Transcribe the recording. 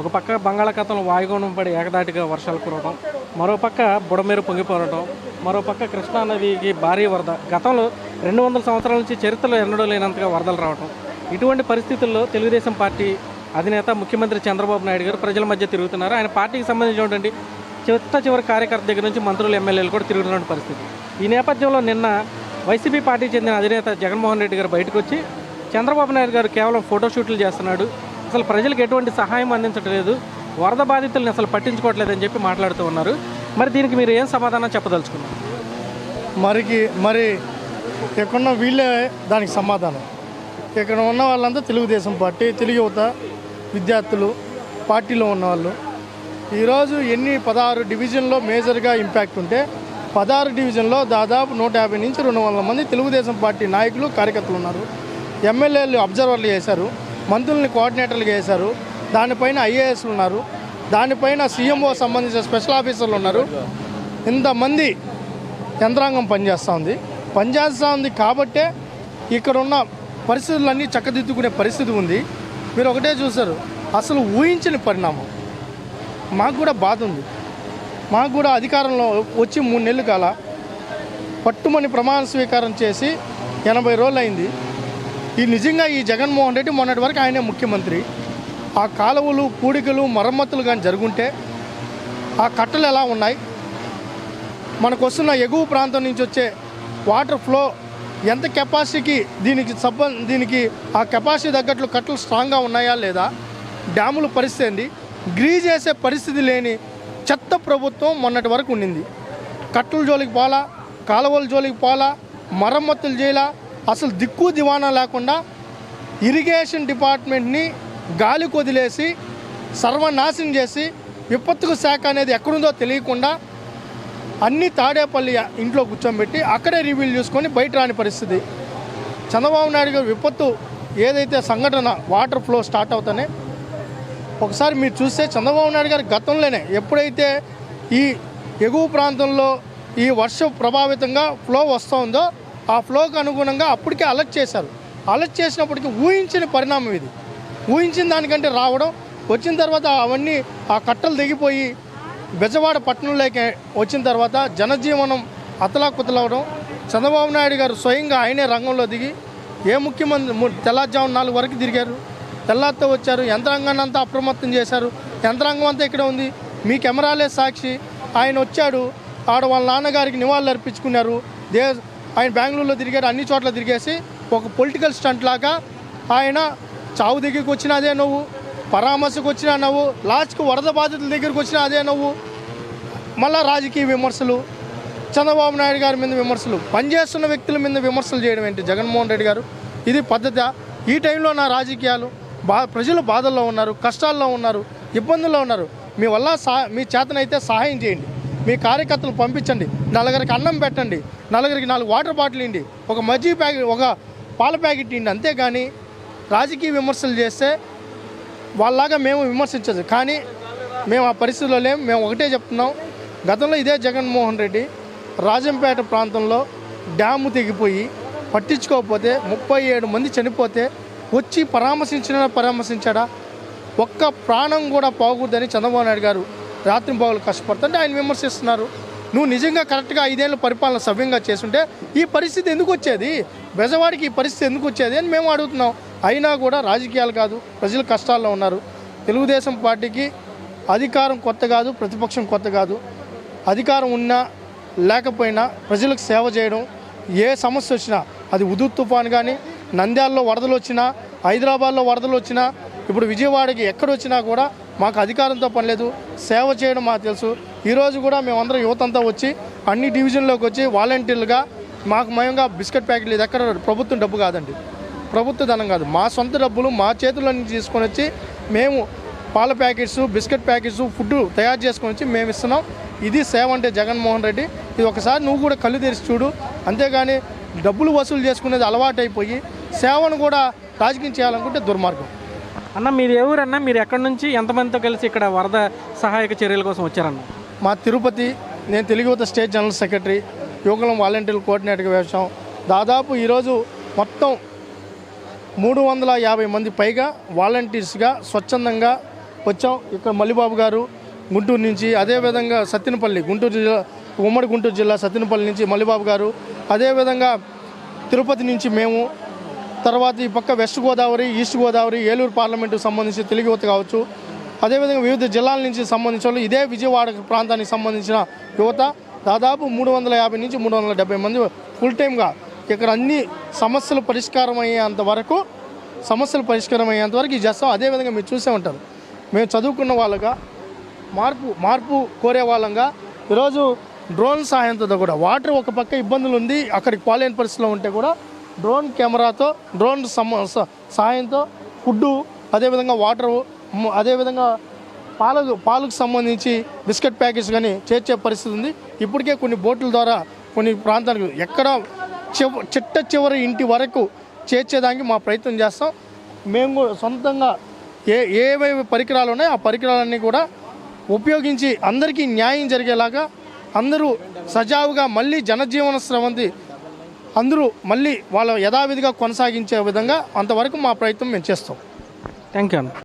ఒక పక్క బంగాళాఖాతంలో వాయుగుణం పడి ఏకదాటిగా వర్షాలు కురవడం మరో పక్క బుడమేరు పొంగిపోవడం మరో పక్క కృష్ణా నదికి భారీ వరద. గతంలో రెండు వందల సంవత్సరాల నుంచి చరిత్రలో ఎన్నడూ లేనంతగా వరదలు రావడం ఇటువంటి పరిస్థితుల్లో తెలుగుదేశం పార్టీ అధినేత ముఖ్యమంత్రి చంద్రబాబు నాయుడు గారు ప్రజల మధ్య తిరుగుతున్నారు. ఆయన పార్టీకి సంబంధించినటువంటి చిట్ట చివరి కార్యకర్త దగ్గర నుంచి మంత్రులు ఎమ్మెల్యేలు కూడా తిరుగుతున్న పరిస్థితి. ఈ నేపథ్యంలో నిన్న వైసీపీ పార్టీకి చెందిన అధినేత జగన్మోహన్ రెడ్డి గారు బయటకు వచ్చి చంద్రబాబు నాయుడు గారు కేవలం ఫోటోషూట్లు చేస్తున్నాడు. అసలు ప్రజలకు ఎటువంటి సహాయం అందించట్లేదు వరద బాధితుల్ని అసలు పట్టించుకోవట్లేదని చెప్పి మాట్లాడుతూ ఉన్నారు. మరి దీనికి మీరు ఏం సమాధానం చెప్పదలుచుకున్నారు? మరికి మరి ఇక్కడున్న వీళ్ళే దానికి సమాధానం. ఇక్కడ ఉన్న వాళ్ళంతా తెలుగుదేశం పార్టీ తెలుగు యువత విద్యార్థులు పార్టీలో ఉన్నవాళ్ళు ఈరోజు ఎన్ని పదహారు డివిజన్లో మేజర్గా ఇంపాక్ట్ ఉంటే పదహారు డివిజన్లో దాదాపు నూట యాభై నుంచి రెండు వందల మంది తెలుగుదేశం పార్టీ నాయకులు కార్యకర్తలు ఉన్నారు. ఎమ్మెల్యేలు అబ్జర్వర్లు చేశారు. మంత్రుల్ని కోఆర్డినేటర్లు చేశారు. దానిపైన ఐఏఎస్లు ఉన్నారు. దానిపైన సీఎంఓ సంబంధించిన స్పెషల్ ఆఫీసర్లు ఉన్నారు. ఇంతమంది యంత్రాంగం పనిచేస్తూ ఉంది పనిచేస్తూ ఉంది కాబట్టే ఇక్కడ ఉన్న పరిస్థితులన్నీ చక్కదిద్దుకునే పరిస్థితి ఉంది. మీరు ఒకటే చూసారు అసలు ఊహించని పరిణామం. మాకు కూడా బాధ ఉంది. మాకు కూడా అధికారంలో వచ్చి మూడు నెలలు కాల పట్టుమని ప్రమాణ స్వీకారం చేసి ఎనభై రోజులు అయింది ఈ నిజంగా ఈ జగన్మోహన్ రెడ్డి మొన్నటి వరకు ఆయనే ముఖ్యమంత్రి. ఆ కాలువలు పూడికలు మరమ్మతులు కానీ జరుగుంటే ఆ కట్టలు ఎలా ఉన్నాయి? మనకు వస్తున్న ఎగువ ప్రాంతం నుంచి వచ్చే వాటర్ ఫ్లో ఎంత కెపాసిటీకి దీనికి సబ్బ దీనికి ఆ కెపాసిటీ తగ్గట్లు కట్టలు స్ట్రాంగ్గా ఉన్నాయా లేదా? డ్యాముల పరిస్థితి ఏంది? గ్రీజ్ చేసే పరిస్థితి లేని చెత్త ప్రభుత్వం మొన్నటి వరకు ఉండింది కట్టల జోలికి పోలా కాలువల జోలికి పోలా మరమ్మతులు చేయాలా? అసలు దిక్కు దివానా లేకుండా ఇరిగేషన్ డిపార్ట్మెంట్ని గాలి కొదిలేసి సర్వనాశనం చేసి విపత్తుకు శాఖ అనేది ఎక్కడుందో తెలియకుండా అన్ని తాడేపల్లి ఇంట్లో కూర్చోబెట్టి అక్కడే రివ్యూలు చూసుకొని బయట రాని పరిస్థితి. చంద్రబాబు నాయుడు గారు విపత్తు ఏదైతే సంఘటన వాటర్ ఫ్లో స్టార్ట్ అవుతానే ఒకసారి మీరు చూస్తే చంద్రబాబు నాయుడు గారు గతంలోనే ఎప్పుడైతే ఈ ఎగువ ప్రాంతంలో ఈ వర్ష ప్రభావితంగా ఫ్లో వస్తుందో ఆ ఫ్లోకి అనుగుణంగా అప్పటికే అలర్ట్ చేశారు. అలర్ట్ చేసినప్పటికీ ఊహించిన పరిణామం ఇది. ఊహించిన దానికంటే రావడం వచ్చిన తర్వాత అవన్నీ ఆ కట్టలు దిగిపోయి బెజవాడ పట్టణంలోకి వచ్చిన తర్వాత జనజీవనం అతలాకుతలవడం చంద్రబాబు నాయుడు గారు స్వయంగా ఆయనే రంగంలో దిగి ఏ ముఖ్యమంత్రి తెల్లారుజాము నాలుగు వరకు తిరిగారు. తెల్లారితో వచ్చారు యంత్రాంగాన్ని అంతా అప్రమత్తం చేశారు. యంత్రాంగం అంతా ఇక్కడ ఉంది. మీ కెమెరాలే సాక్షి. ఆయన వచ్చాడు. ఆడ వాళ్ళ నాన్నగారికి నివాళులు అర్పించుకున్నారు దే ఆయన బెంగళూరులో తిరిగారు అన్ని చోట్ల తిరిగేసి ఒక పొలిటికల్ స్టంట్ లాగా ఆయన చావు దగ్గరికి వచ్చిన అదే నువ్వు పరామర్శకు వచ్చిన నువ్వు లాస్ట్కి వరద బాధితుల దగ్గరికి వచ్చిన అదే నువ్వు మళ్ళా రాజకీయ విమర్శలు చంద్రబాబు నాయుడు గారి మీద విమర్శలు పనిచేస్తున్న వ్యక్తుల మీద విమర్శలు చేయడం ఏంటి? జగన్మోహన్ రెడ్డి గారు ఇది పద్ధత? ఈ టైంలో నా రాజకీయాలు బా ప్రజలు బాధల్లో ఉన్నారు కష్టాల్లో ఉన్నారు ఇబ్బందుల్లో ఉన్నారు మీ వల్ల సా మీ చేతనైతే సహాయం చేయండి. మీ కార్యకర్తలు పంపించండి. నలుగురికి అన్నం పెట్టండి. నలుగురికి నాలుగు వాటర్ బాటిల్ ఇండి ఒక మజ్జి ప్యాకెట్ ఒక పాల ప్యాకెట్ ఇండి అంతేగాని రాజకీయ విమర్శలు చేస్తే వాళ్ళలాగా మేము విమర్శించదు. కానీ మేము ఆ పరిస్థితిలో లేము మేము ఒకటే చెప్తున్నాం. గతంలో ఇదే జగన్మోహన్ రెడ్డి రాజంపేట ప్రాంతంలో డ్యాము తెగిపోయి పట్టించుకోకపోతే ముప్పై ఏడు మంది చనిపోతే వచ్చి పరామర్శించిన పరామర్శించాడా? ఒక్క ప్రాణం కూడా పోకూడదని చంద్రబాబు నాయుడు గారు రాత్రి బాగులు కష్టపడుతుంటే ఆయన విమర్శిస్తున్నారు. నువ్వు నిజంగా కరెక్ట్గా ఐదేళ్ళ పరిపాలన సవ్యంగా చేస్తుంటే ఈ పరిస్థితి ఎందుకు వచ్చేది? బెజవాడికి ఈ పరిస్థితి ఎందుకు వచ్చేది? అని మేము అడుగుతున్నాం. అయినా కూడా రాజకీయాలు కాదు ప్రజలు కష్టాల్లో ఉన్నారు. తెలుగుదేశం పార్టీకి అధికారం కొత్త కాదు ప్రతిపక్షం కొత్త కాదు. అధికారం ఉన్నా లేకపోయినా ప్రజలకు సేవ చేయడం ఏ సమస్య వచ్చినా అది ఉదు తుఫాన్ కానీ నంద్యాలలో వరదలు వచ్చినా హైదరాబాద్లో వరదలు వచ్చినా ఇప్పుడు విజయవాడకి ఎక్కడ వచ్చినా కూడా మాకు అధికారంతో పనిలేదు సేవ చేయడం మాకు తెలుసు. ఈరోజు కూడా మేమందరం యువతంతా వచ్చి అన్ని డివిజన్లోకి వచ్చి వాలంటీర్లుగా మాకు మయంగా బిస్కెట్ ప్యాకెట్లు ఇది ఎక్కడ ప్రభుత్వం డబ్బు కాదండి. ప్రభుత్వ ధనం కాదు. మా సొంత డబ్బులు మా చేతుల్లో నుంచి తీసుకొని వచ్చి మేము పాల ప్యాకెట్స్ బిస్కెట్ ప్యాకెట్స్ ఫుడ్ తయారు చేసుకొని వచ్చి మేము ఇస్తున్నాం. ఇది సేవ అంటే జగన్మోహన్ రెడ్డి. ఇది ఒకసారి నువ్వు కూడా కళ్ళు తెరిచి చూడు. అంతేగాని డబ్బులు వసూలు చేసుకునేది అలవాటైపోయి సేవను కూడా రాజకీయం చేయాలనుకుంటే దుర్మార్గం. అన్న మీరు ఎవరన్నా మీరు ఎక్కడి నుంచి ఎంతమందితో కలిసి ఇక్కడ వరద సహాయక చర్యల కోసం వచ్చారన్న? మా తిరుపతి నేను తెలుగు యువత స్టేట్ జనరల్ సెక్రటరీ యువకులం వాలంటీర్లు కోఆర్డినేటర్గా వేసాం దాదాపు ఈరోజు మొత్తం మూడు వందల యాభై మంది పైగా వాలంటీర్స్గా స్వచ్ఛందంగా వచ్చాం. ఇక్కడ మల్లిబాబు గారు గుంటూరు నుంచి అదేవిధంగా సత్తినపల్లి గుంటూరు జిల్లా ఉమ్మడి గుంటూరు జిల్లా సత్తినపల్లి నుంచి మల్లిబాబు గారు అదేవిధంగా తిరుపతి నుంచి మేము తర్వాత ఈ పక్క వెస్ట్ గోదావరి ఈస్ట్ గోదావరి ఏలూరు పార్లమెంటుకు సంబంధించి తెలుగు యువత కావచ్చు. అదేవిధంగా వివిధ జిల్లాల నుంచి సంబంధించిన వాళ్ళు ఇదే విజయవాడ ప్రాంతానికి సంబంధించిన యువత దాదాపు మూడు వందల యాభై నుంచి మూడు వందల డెబ్బై మంది ఫుల్ టైమ్గా ఇక్కడ అన్ని సమస్యలు పరిష్కారం అయ్యేంత వరకు సమస్యలు పరిష్కారం అయ్యేంత వరకు ఇది చేస్తాం అదేవిధంగా మీరు చూసే ఉంటారు. మేము చదువుకున్న వాళ్ళగా మార్పు మార్పు కోరే వాళ్ళంగా ఈరోజు డ్రోన్ సహాయంతో కూడా వాటర్ ఒక పక్క ఇబ్బందులు ఉంది అక్కడికి పోలేని పరిస్థితిలో ఉంటే కూడా డ్రోన్ కెమెరాతో డ్రోన్ సమ సహాయంతో ఫుడ్డు అదేవిధంగా వాటరు అదేవిధంగా పాలకు పాలకు సంబంధించి బిస్కెట్ ప్యాకెట్స్ కానీ చేర్చే పరిస్థితి ఉంది. ఇప్పటికే కొన్ని బోట్ల ద్వారా కొన్ని ప్రాంతాలకు ఎక్కడ చిట్ట చివరి ఇంటి వరకు చేర్చేదానికి మా ప్రయత్నం చేస్తాం. మేము కూడా సొంతంగా ఏ ఏవేవి పరికరాలు ఉన్నాయో ఆ పరికరాలన్నీ కూడా ఉపయోగించి అందరికీ న్యాయం జరిగేలాగా అందరూ సజావుగా మళ్ళీ జనజీవన స్రవంతి అందరూ మళ్ళీ వాళ్ళ యథావిధిగా కొనసాగించే విధంగా అంతవరకు మా ప్రయత్నం మేము చేస్తాం. థ్యాంక్ యూ అన్న.